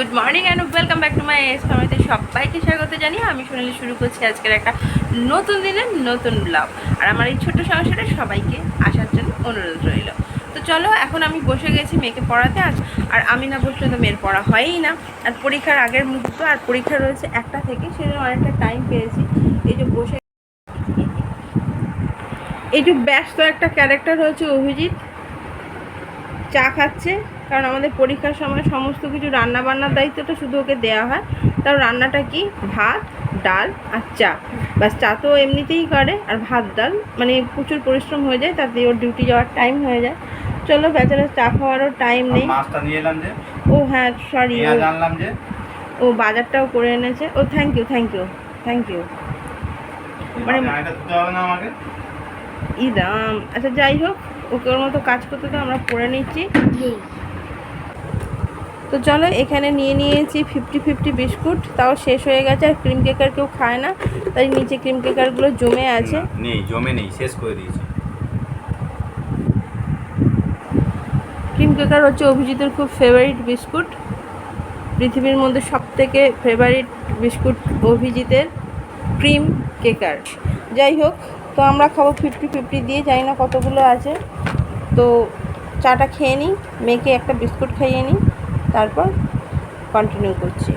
Good morning and welcome back to my S ফ্যামিলিতে সবাইকে স্বাগত জানিয়ে আমি সোনালি শুরু করছি আজকের একটা নতুন দিনের নতুন ব্লগ আর আমার এই ছোট্ট সংসারে সবাইকে আসার জন্য অনুরোধ রইল। তো চলো, এখন আমি বসে গেছি মেয়েকে পড়াতে। আজ আর আমি না বসলে তো মেয়ের পড়া হয়ই না। আর পরীক্ষার আগের মুহূর্ত, আর পরীক্ষা রয়েছে একটা থেকে, সেজন্য অনেকটা টাইম পেয়েছি। এই যে বসে এই যে ব্যস্ত একটা ক্যারেক্টার হচ্ছে অভিজিৎ। চা খাচ্ছে। কারণ আমাদের পরীক্ষার সময় সমস্ত কিছু রান্না বান্নার দায়িত্বটা শুধু ওকে দেওয়া হয়। তার রান্নাটা কি? ভাত ডাল আর চা। ব্যাস চা তো এমনিতেই করে আর ভাত ডাল। মানে প্রচুর পরিশ্রম হয়ে যায় তাতে ওর ডিউটি যাওয়ার টাইম হয়ে যায়। চলো বেচারা চা খাওয়ারও টাইম নেই। ও হ্যাঁ সরি ও বাজারটাও করে এনেছে। ও thank you thank you thank you মানে- ইদাম। আচ্ছা যাই হোক ওকে ওর মতো কাজ করতে তো আমরা করে নিচ্ছি। তো চলো এখানে নিয়ে নিয়েছি ফিফটি ফিফটি বিস্কুট। তাও শেষ হয়ে গেছে আর ক্রিম কেকার কেউ খায় না। তাই নিচে ক্রিম কেকারগুলো জমে আছে। নেই জমে নেই শেষ করে দিয়েছি। ক্রিম কেকার হচ্ছে অভিজিতের খুব ফেভারিট বিস্কুট। পৃথিবীর মধ্যে সব থেকে ফেভারিট বিস্কুট অভিজিতের ক্রিম কেকার যাই হোক তো আমরা খাব ফিফটি ফিফটি দিয়ে জানি না কতগুলো আছে। তো চাটা খেয়ে নিই মেয়েকে একটা বিস্কুট খাইয়ে নিই। তারপর কন্টিনিউ করছি।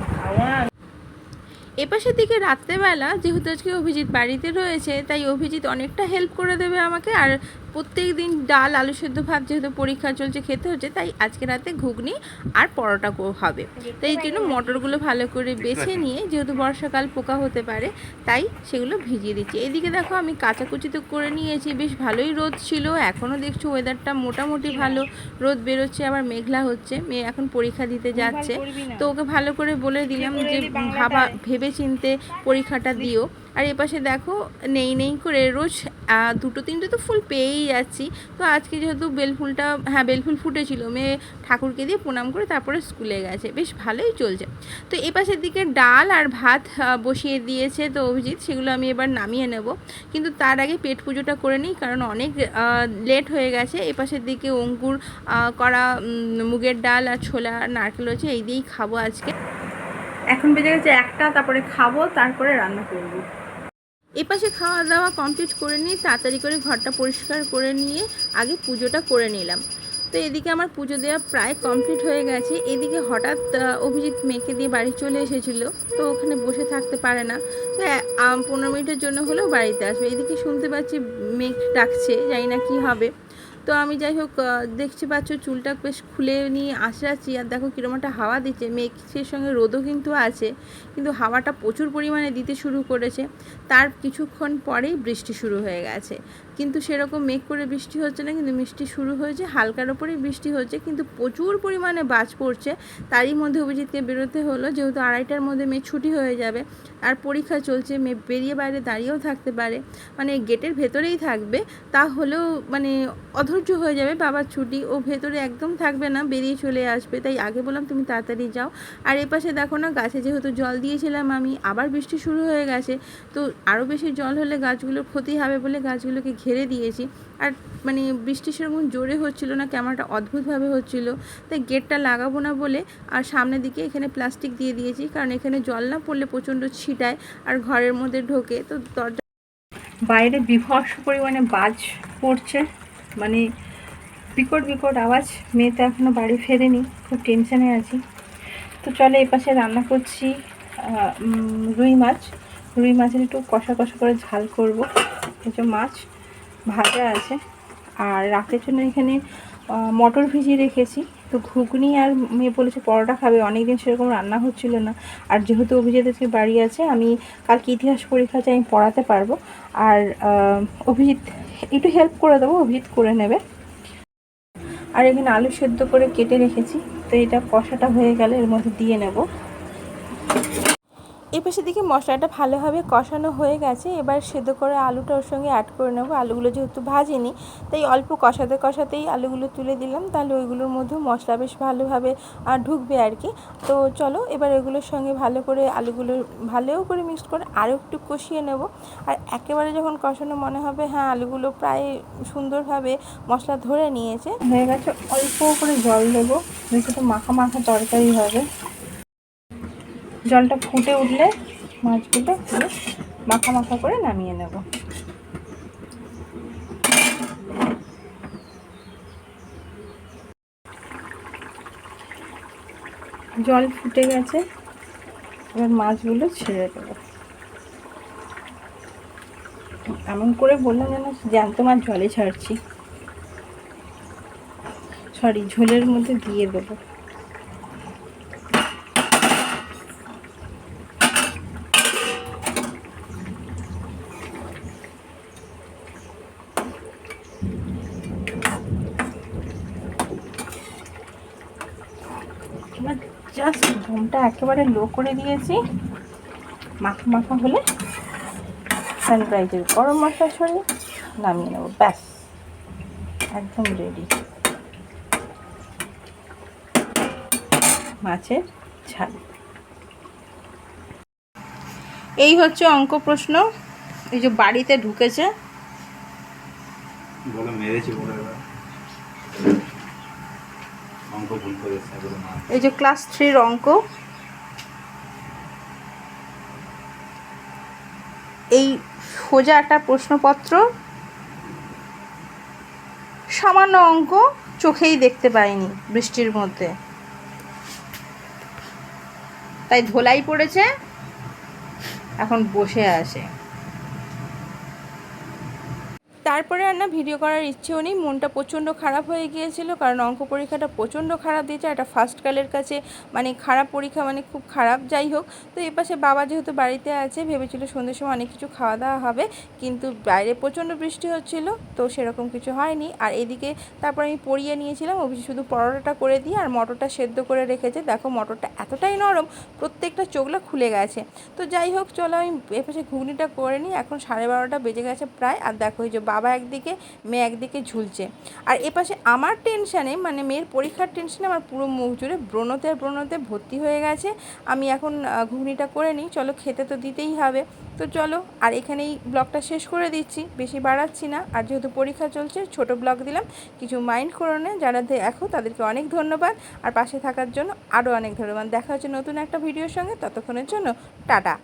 এপাশের দিকে রাত্রেবেলা, যেহেতু আজকে অভিজিৎ বাড়িতে রয়েছে, তাই অভিজিৎ অনেকটা হেল্প করে দেবে আমাকে, আর প্রত্যেক দিন ডাল আলু সেদ্ধ ভাত যেহেতু পরীক্ষা চলছে খেতে হচ্ছে তাই আজকে রাতে ঘুগনি আর পরোটা হবে। তাই এই জন্য মটরগুলো ভালো করে বেছে নিয়ে যেহেতু বর্ষাকাল পোকা হতে পারে তাই সেগুলো ভিজিয়ে দিচ্ছি। এদিকে দেখো আমি কাচাকুচি তো করে নিয়েছি বেশ ভালোই রোদ ছিল এখনও দেখছ ওয়েদারটা মোটামুটি ভালো রোদ বেরোচ্ছে আবার মেঘলা হচ্ছে মেয়ে এখন পরীক্ষা দিতে যাচ্ছে। তো ওকে ভালো করে বলে দিলাম যে ভাবা ভেবে চিনতে পরীক্ষাটা দিও। আর এপাশে দেখো, নেই নেই করে রোজ দুটো, তিনটে তো ফুল পেয়েই যাচ্ছি। তো আজকে যেহেতু বেলফুলটা হ্যাঁ বেলফুল ফুটেছিল, মেয়ে ঠাকুরকে দিয়ে প্রণাম করে তারপরে স্কুলে গেছে। বেশ ভালোই চলছে। তো এপাশের দিকে ডাল আর ভাত বসিয়ে দিয়েছে তো অভিজিৎ, সেগুলো আমি এবার নামিয়ে নেব। কিন্তু তার আগে পেট পুজোটা করে নিই, কারণ অনেক লেট হয়ে গেছে। এপাশের দিকে অঙ্কুর করা মুগের ডাল আর ছোলা নারকেল হচ্ছে এই দিয়েই খাব আজকে। এখন বেজে গেছে একটা, তারপরে খাব, তারপরে রান্না করব এপাশে খাওয়া দাওয়া কমপ্লিট করে নিয়ে তাড়াতাড়ি করে ঘরটা পরিষ্কার করে নিয়ে আগে পুজোটা করে নিলাম। তো এদিকে আমার পুজো দেওয়া প্রায় কমপ্লিট হয়ে গেছে। এদিকে হঠাৎ অভিজিৎ মেয়েকে দিয়ে বাড়ি চলে এসেছিল। তো ওখানে বসে থাকতে পারে না। তো পনেরো মিনিটের জন্য হলেও বাড়িতে আসবে। এদিকে শুনতে পাচ্ছি মেঘ ডাকছে। জানি না কি হবে। তো আমি যাই হোক দেখছি পাচ্ছ চুলটা বেশ খুলে নিয়ে আসাচ্ছি আর দেখো কীরকম একটা হাওয়া দিচ্ছে। মেঘের সঙ্গে রোদও কিন্তু আছে, কিন্তু হাওয়াটা প্রচুর পরিমাণে দিতে শুরু করেছে। তার কিছুক্ষণ পরেই বৃষ্টি শুরু হয়ে গেছে। কিন্তু সেরকম মেঘ করে বৃষ্টি হচ্ছে না, কিন্তু মিষ্টি শুরু হয়েছে, হালকার ওপরেই বৃষ্টি হচ্ছে, কিন্তু প্রচুর পরিমাণে বাজ পড়ছে। তারই মধ্যে অভিজিৎকে বেরোতে হলো, যেহেতু আড়াইটার মধ্যে মেয়ে ছুটি হয়ে যাবে আর পরীক্ষা চলছে মেয়ে বেরিয়ে বাইরে দাঁড়িয়েও থাকতে পারে। মানে গেটের ভেতরেই থাকবে, তাহলেও মানে অধৈর্য হয়ে যাবে, বাবার ছুটি ও ভেতরে একদম থাকবে না, বেরিয়ে চলে আসবে। তাই আগে বললাম তুমি তাড়াতাড়ি যাও। আর এপাশে দেখো না, গাছে যেহেতু জল দিয়েছিলাম আমি, আবার বৃষ্টি শুরু হয়ে গেছে। তো আরও বেশি জল হলে গাছগুলোর ক্ষতি হবে বলে গাছগুলোকে ঘিরে দিয়েছি। আর মানে বৃষ্টি সেরকম জোরে হচ্ছিল না ক্যামেরাটা অদ্ভুতভাবে হচ্ছিল। তাই গেটটা লাগাবো না বলে আর সামনের দিকে এখানে প্লাস্টিক দিয়ে দিয়েছি, কারণ এখানে জল না পড়লে প্রচণ্ড ছিটায় আর ঘরের মধ্যে ঢোকে। তো দরজা বাইরে বিভৎস পরিমাণে বাজ পড়ছে। মানে বিকট বিকট আওয়াজ। মেয়ে তো এখনও বাড়ি ফেরেনি, খুব টেনশনে আছি। তো চলে এই পাশে রান্না করছি রুই মাছ। রুই মাছের একটু কষা কষা করে ঝাল করব। যে মাছ ভাজা আছে। আর রাতের জন্য এখানে মটর ভিজিয়ে রেখেছি। তো ঘুগনি আর মেয়ে বলেছে পরোটা খাবে অনেক দিন সেরকম রান্না হচ্ছিল না। আর যেহেতু অভিজিৎ আজকে বাড়ি আছে, আমি কালকে ইতিহাস পরীক্ষা চাই, আমি পড়াতে পারব। আর অভিজিৎ একটু হেল্প করে দেবো, ভিত করে নেবে। আর এখানে আলু সেদ্ধ করে কেটে রেখেছি, তো এটা কষাটা হয়ে গেলে এর মধ্যে দিয়ে নেব। এই পাশের দিকে মশলাটা ভালোভাবে কষানো হয়ে গেছে। এবার সেদ্ধ করে আলুটা ওর সঙ্গে অ্যাড করে নেব। আলুগুলো যেহেতু ভাজিনি, তাই অল্প কষাতে কষাতেই আলুগুলো তুলে দিলাম। তাহলে ওইগুলোর মধ্যেও মশলা বেশ ভালোভাবে ঢুকবে আর কি। তো চলো, এবার এগুলোর সঙ্গে ভালো করে আলুগুলো ভালো করে মিক্সড করে আরও একটু কষিয়ে নেব। আর একেবারে যখন কষানো মনে হবে হ্যাঁ আলুগুলো প্রায় সুন্দরভাবে মশলা ধরে নিয়েছে। হয়ে গেছে, অল্প করে জল দেবো। যেহেতু মাখা মাখা তরকারি হবে। জলটা ফুটে উঠলে মাছগুলো পুরো মাখা মাখা করে নামিয়ে নেব। জল ফুটে গেছে, এবার মাছগুলো ছেড়ে দেবো। এমন করে বললাম যেন জ্যান্ত মাছ জলে ছাড়ছি। সরি ঝোলের মধ্যে দিয়ে দেবো এবার ঘুমটা একেবারে লো করে দিয়েছি। মাখা মাখা হলে সানরাইজের গরম মশলা ছড়িয়ে নামিয়ে নেব। ব্যাস, একদম রেডি মাছের ঝাল। এই হচ্ছে অঙ্ক প্রশ্ন। এই যে বাড়িতে ঢুকেছে। মেরেছি অঙ্ক ভুল করে এসছে বলে মা এই যে ক্লাস থ্রির অঙ্ক। এই সোজা একটা প্রশ্নপত্র। সামান্য অঙ্ক চোখেই দেখতে পাইনি বৃষ্টির মধ্যে। তাই ধোলাই পড়েছে, এখন বসে আছে। তারপরে আর না ভিডিও করার ইচ্ছেও নেই। মনটা প্রচণ্ড খারাপ হয়ে গিয়েছিল কারণ অঙ্ক পরীক্ষাটা প্রচণ্ড খারাপ দিয়েছে। একটা ফার্স্ট কালের কাছে মানে খারাপ পরীক্ষা মানে খুব খারাপ যাই হোক। তো এ পাশে বাবা যেহেতু বাড়িতে আছে, ভেবেছিল সন্ধ্যের সময় অনেক কিছু খাওয়া দাওয়া হবে। কিন্তু বাইরে প্রচণ্ড বৃষ্টি হচ্ছিল, তো সেরকম কিছু হয়নি। আর এদিকে তারপর আমি পরিয়ে নিয়েছিলাম অভিজিৎ শুধু পরোটাটা করে দিয়ে আর মটরটা সেদ্ধ করে রেখেছে। দেখো মটরটা এতটাই নরম, প্রত্যেকটা চোখলা খুলে গেছে। তো যাই হোক, চলো আমি এপাশে ঘুগনিটা করে নিই। এখন সাড়ে বারোটা বেজে গেছে প্রায়। আর দেখো এই যে বাবা একদিকে, মেয়ে একদিকে ঝুলছে। আর এপাশে আমার টেনশানে মানে মেয়ের পরীক্ষার টেনশানে আমার পুরো মুখ জুড়ে ব্রণতে ব্রণতে ভর্তি হয়ে গেছে। আমি এখন ঘুগনিটা করে নিই। চলো খেতে তো দিতেই হবে। তো চলো, আর এখানেই ব্লগটা শেষ করে দিচ্ছি। বেশি বাড়াচ্ছি না। আর যেহেতু পরীক্ষা চলছে, ছোট ব্লগ দিলাম। কিছু মাইন্ড করো না, যারা দেখো, তাদেরকে অনেক ধন্যবাদ। আর পাশে থাকার জন্য আরও অনেক ধন্যবাদ। দেখা হচ্ছে নতুন একটা ভিডিওর সঙ্গে। ততক্ষণের জন্য, টাটা।